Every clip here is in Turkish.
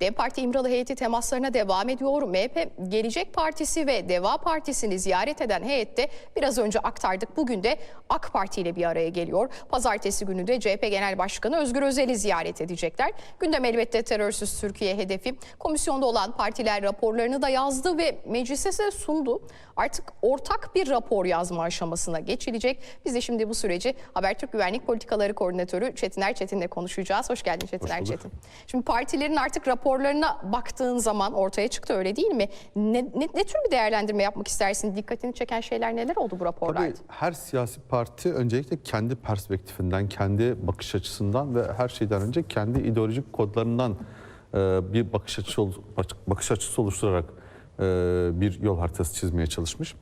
DEM Parti İmralı heyeti temaslarına devam ediyor. MHP Gelecek Partisi ve Deva Partisi'ni ziyaret eden heyette biraz önce aktardık. Bugün de AK Parti ile bir araya geliyor. Pazartesi günü de CHP Genel Başkanı Özgür Özel'i ziyaret edecekler. Gündem elbette terörsüz Türkiye hedefi. Komisyonda olan partiler raporlarını da yazdı ve meclise de sundu. Artık ortak bir rapor yazma aşamasına geçilecek. Biz de şimdi bu süreci Habertürk Güvenlik Politikaları Koordinatörü Çetiner Çetin'le konuşacağız. Hoş geldin Çetiner bulduk. Çetin. Şimdi partilerin artık raporlarına baktığın zaman ortaya çıktı öyle değil mi? Ne, ne, ne tür bir değerlendirme yapmak istersin? Dikkatini çeken şeyler neler oldu bu raporlarda? Tabii her siyasi parti öncelikle kendi perspektifinden, kendi bakış açısından ve her şeyden önce kendi ideolojik kodlarından e, bir bakış açısı bakış açısı oluşturarak e, bir yol haritası çizmeye çalışmış.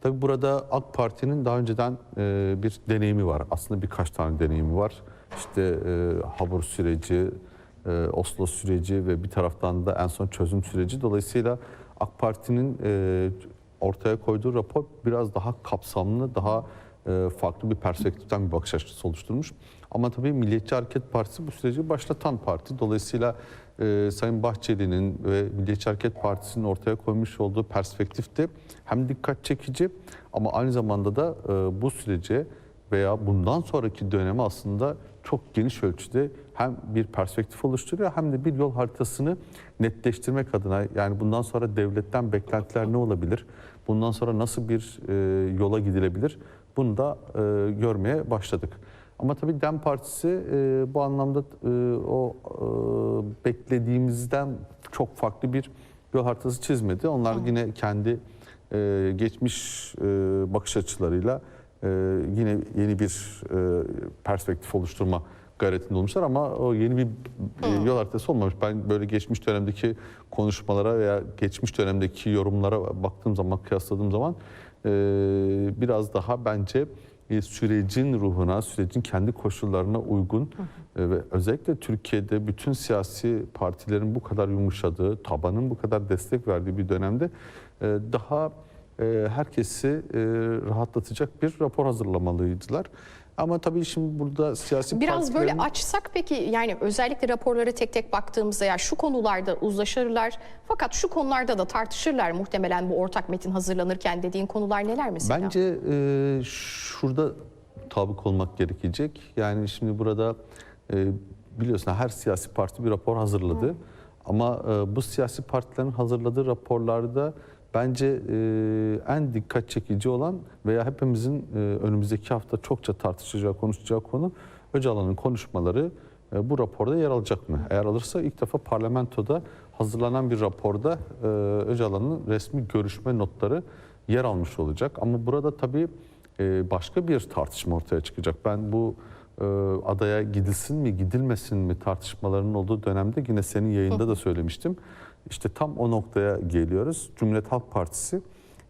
Tabii burada AK Parti'nin daha önceden e, bir deneyimi var. Aslında birkaç tane deneyimi var. İşte e, Habur süreci, e, Oslo süreci ve bir taraftan da en son çözüm süreci. Dolayısıyla AK Parti'nin e, ortaya koyduğu rapor biraz daha kapsamlı, daha e, farklı bir perspektiften bir bakış açısı oluşturmuş. Ama tabii Milliyetçi Hareket Partisi bu süreci başlatan parti. Dolayısıyla e, Sayın Bahçeli'nin ve Milliyetçi Hareket Partisi'nin ortaya koymuş olduğu perspektif de hem dikkat çekici ama aynı zamanda da e, bu sürece veya bundan sonraki döneme aslında çok geniş ölçüde hem bir perspektif oluşturuyor hem de bir yol haritasını netleştirmek adına yani bundan sonra devletten beklentiler ne olabilir? Bundan sonra nasıl bir e, yola gidilebilir? Bunu da e, görmeye başladık. Ama tabii DEM Partisi e, bu anlamda e, o e, beklediğimizden çok farklı bir yol haritası çizmedi. Onlar yine kendi e, geçmiş e, bakış açılarıyla e, yine yeni bir e, perspektif oluşturma gayretinde olmuşlar ama o yeni bir e, yol haritası olmamış. Ben böyle geçmiş dönemdeki konuşmalara veya geçmiş dönemdeki yorumlara baktığım zaman, kıyasladığım zaman e, biraz daha bence e, sürecin ruhuna, sürecin kendi koşullarına uygun e, ve özellikle Türkiye'de bütün siyasi partilerin bu kadar yumuşadığı, tabanın bu kadar destek verdiği bir dönemde e, daha herkesi e, rahatlatacak bir rapor hazırlamalıydılar. Ama tabii şimdi burada siyasi Biraz böyle partilerin- açsak peki yani özellikle raporları tek tek baktığımızda ya şu konularda uzlaşırlar fakat şu konularda da tartışırlar muhtemelen bu ortak metin hazırlanırken dediğin konular neler mesela? Bence e, şurada tabık olmak gerekecek. Yani şimdi burada e, biliyorsun her siyasi parti bir rapor hazırladı. Ama e, bu siyasi partilerin hazırladığı raporlarda bence e, en dikkat çekici olan veya hepimizin e, önümüzdeki hafta çokça tartışacağı, konuşacağı konu Öcalan'ın konuşmaları e, bu raporda yer alacak mı? Eğer alırsa ilk defa parlamentoda hazırlanan bir raporda e, Öcalan'ın resmi görüşme notları yer almış olacak. Ama burada tabii e, başka bir tartışma ortaya çıkacak. Ben bu e, adaya gidilsin mi gidilmesin mi tartışmalarının olduğu dönemde yine senin yayında da söylemiştim. İşte tam o noktaya geliyoruz. Cumhuriyet Halk Partisi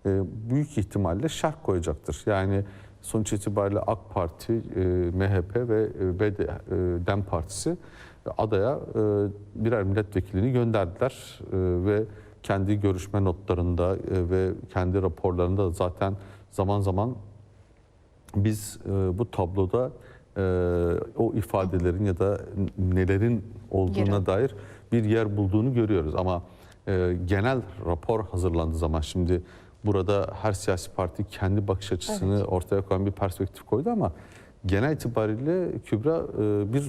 e, büyük ihtimalle şerh koyacaktır. Yani sonuç itibariyle AK Parti, e, MHP ve e, DEM Partisi adaya birer milletvekilini gönderdiler ve kendi görüşme notlarında ve kendi raporlarında da zaten zaman zaman biz bu tabloda o ifadelerin ya da nelerin olduğuna Yeri. dair bir yer bulduğunu görüyoruz. Ama e, genel rapor hazırlandığı zaman şimdi burada her siyasi parti kendi bakış açısını ortaya koyan bir perspektif koydu ama genel itibariyle Kübra e, bir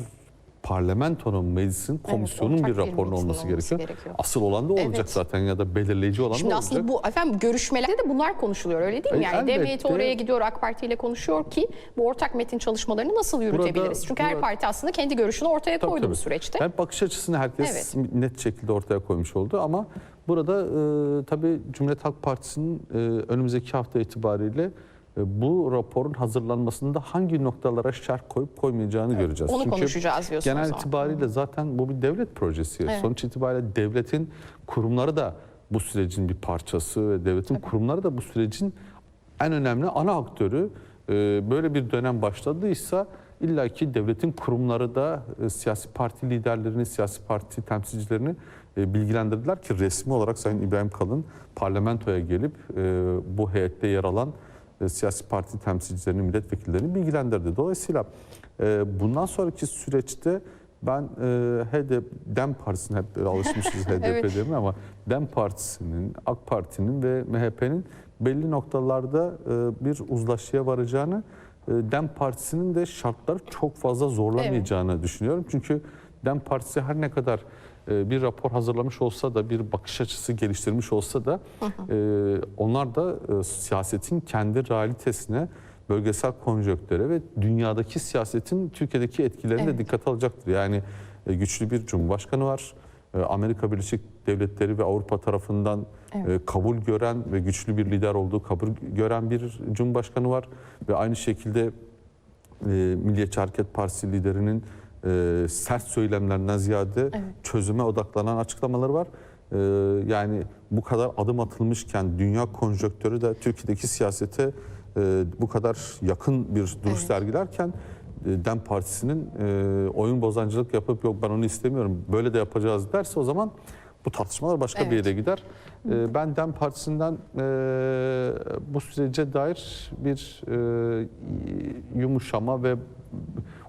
parlamentonun, meclisin, komisyonun ortak bir bir raporun metin olması olması gerekiyor. gerekiyor. Asıl olan da olacak Evet. zaten ya da belirleyici olan Şimdi da olacak. aslında bu efendim görüşmelerde de bunlar konuşuluyor öyle değil mi? E, Yani elbette. oraya gidiyor AK Parti ile konuşuyor ki bu ortak metin çalışmalarını nasıl yürütebiliriz? Çünkü her burada- parti aslında kendi görüşünü ortaya Tabii, koydu tabii. bu süreçte. Yani bakış açısını herkes net şekilde ortaya koymuş oldu ama burada e, tabii Cumhuriyet Halk Partisi'nin e, önümüzdeki hafta itibariyle bu raporun hazırlanmasında hangi noktalara şerh koyup koymayacağını göreceğiz. onu Çünkü konuşacağız diyorsun o Genel itibariyle zaten bu bir devlet projesi. Evet. Sonuç itibariyle devletin kurumları da bu sürecin bir parçası ve devletin kurumları da bu sürecin en önemli ana aktörü. Ee, Böyle bir dönem başladıysa illaki devletin kurumları da e, siyasi parti liderlerini, siyasi parti temsilcilerini e, bilgilendirdiler ki resmi olarak Sayın İbrahim Kalın parlamentoya gelip e, bu heyette yer alan e, siyasi parti temsilcilerini, milletvekillerini bilgilendirdi. Dolayısıyla e, bundan sonraki süreçte Ben e, HDP, DEM Partisi'ne hep böyle alışmışız HDP Evet. demeye ama DEM Partisi'nin, AK Parti'nin ve MHP'nin belli noktalarda e, bir uzlaşıya varacağını, e, DEM Partisi'nin de şartları çok fazla zorlamayacağını düşünüyorum. Çünkü DEM Partisi her ne kadar bir rapor hazırlamış olsa da, bir bakış açısı geliştirmiş olsa da e, onlar da e, siyasetin kendi realitesine, bölgesel konjöktöre ve dünyadaki siyasetin Türkiye'deki etkilerini Evet. de dikkate alacaktır. Yani e, güçlü bir cumhurbaşkanı var. E, Amerika Birleşik Devletleri ve Avrupa tarafından e, kabul gören ve güçlü bir lider olduğu kabul gören bir cumhurbaşkanı var. Ve aynı şekilde e, Milliyetçi Hareket Partisi liderinin e, sert söylemlerinden ziyade çözüme odaklanan açıklamaları var. E, yani bu kadar adım atılmışken dünya konjonktörü de Türkiye'deki siyasete e, bu kadar yakın bir duruş Evet. sergilerken e, DEM Partisi'nin e, oyun bozancılık yapıp yok ben onu istemiyorum böyle de yapacağız derse o zaman bu tartışmalar başka bir Evet. yere gider. E, ben DEM Partisi'nden e, bu sürece dair bir e, yumuşama ve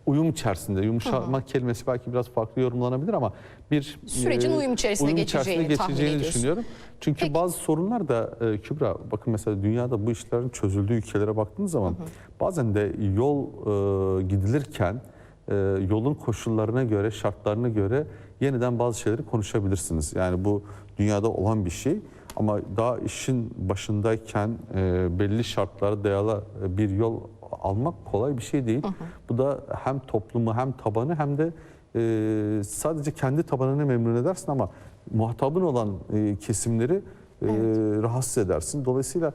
uyum içerisinde yumuşama kelimesi belki biraz farklı yorumlanabilir ama bir Sürecin uyum içerisine geçeceğini tahmin ediyorsun. düşünüyorum. Çünkü Peki. bazı sorunlar da e, Kübra bakın mesela dünyada bu işlerin çözüldüğü ülkelere baktığınız zaman bazen de yol e, gidilirken e, yolun koşullarına göre, şartlarına göre yeniden bazı şeyleri konuşabilirsiniz. Yani bu dünyada olan bir şey ama daha işin başındayken e, belli şartlara dayalı e, bir yol almak kolay bir şey değil. Bu da hem toplumu hem tabanı hem de e, sadece kendi tabanını memnun edersin ama muhatabın olan e, kesimleri e, rahatsız edersin. Dolayısıyla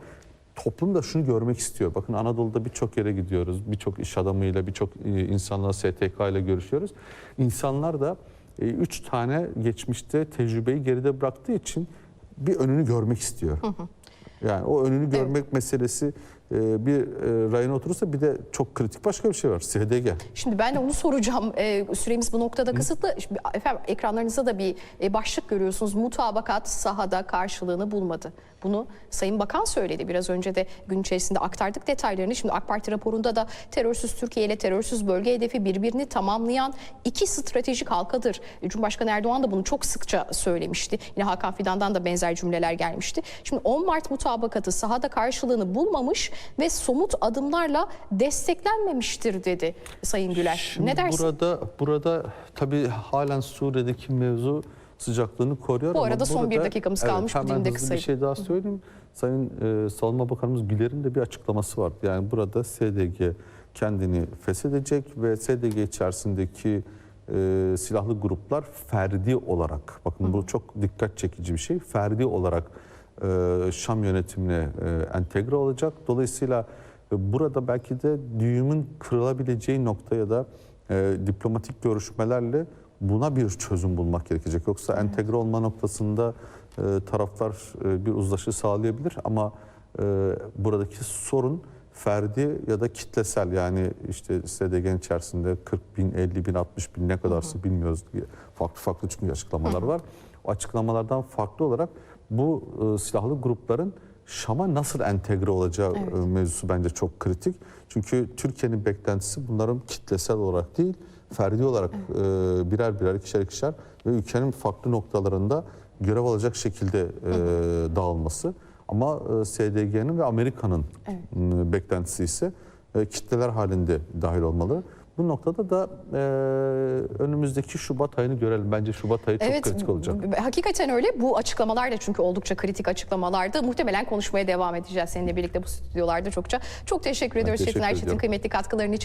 toplum da şunu görmek istiyor. Bakın Anadolu'da birçok yere gidiyoruz. Birçok iş adamıyla, birçok e, insanla, STK ile görüşüyoruz. İnsanlar da e, üç tane geçmişte tecrübeyi geride bıraktığı için bir önünü görmek istiyor. Yani o önünü görmek meselesi e, bir e, rayına oturursa bir de çok kritik başka bir şey var. SDG. Şimdi ben de onu soracağım. Ee, süremiz bu noktada kısıtlı. Şimdi efendim ekranlarınızda da bir e, başlık görüyorsunuz. Mutabakat sahada karşılığını bulmadı. Bunu Sayın Bakan söyledi. Biraz önce de gün içerisinde aktardık detaylarını. Şimdi AK Parti raporunda da terörsüz Türkiye ile terörsüz bölge hedefi birbirini tamamlayan iki stratejik halkadır. E, Cumhurbaşkanı Erdoğan da bunu çok sıkça söylemişti. Yine Hakan Fidan'dan da benzer cümleler gelmişti. Şimdi 10 Mart mutabakatı sahada karşılığını bulmamış ve somut adımlarla desteklenmemiştir dedi Sayın Güler. Şimdi ne dersin? Burada burada tabii halen Suriye'deki mevzu sıcaklığını koruyor. Bu ama arada son bir burada- dakikamız kalmış, bu Hemen hızlı bir şey daha söyleyeyim. Sayın e, Savunma Bakanımız Güler'in de bir açıklaması var. Yani burada SDG kendini feshedecek ve SDG içerisindeki e, silahlı gruplar ferdi olarak, bakın bu çok dikkat çekici bir şey, ferdi olarak Şam yönetimine e, entegre olacak. Dolayısıyla e, burada belki de düğümün kırılabileceği noktaya da e, diplomatik görüşmelerle buna bir çözüm bulmak gerekecek. Yoksa entegre olma noktasında e, taraflar e, bir uzlaşı sağlayabilir ama e, buradaki sorun ferdi ya da kitlesel yani işte SDG'nin içerisinde 40 bin, 50 bin, 60 bin ne kadarsa bilmiyoruz. Farklı farklı çünkü açıklamalar var. O açıklamalardan farklı olarak bu e, silahlı grupların Şam'a nasıl entegre olacağı Evet. e, mevzusu bence çok kritik. Çünkü Türkiye'nin beklentisi bunların kitlesel olarak değil, ferdi olarak e, birer birer, ikişer ikişer ve ülkenin farklı noktalarında görev alacak şekilde e, dağılması. Ama e, SDG'nin ve Amerika'nın e, beklentisi ise e, kitleler halinde dahil olmalı. Bu noktada da e, önümüzdeki Şubat ayını görelim. Bence Şubat ayı çok kritik olacak. Hakikaten öyle. Bu açıklamalar da çünkü oldukça kritik açıklamalardı. Muhtemelen konuşmaya devam edeceğiz seninle birlikte bu stüdyolarda çokça. Çok teşekkür ediyoruz Çetin Erçetin kıymetli katkıların için.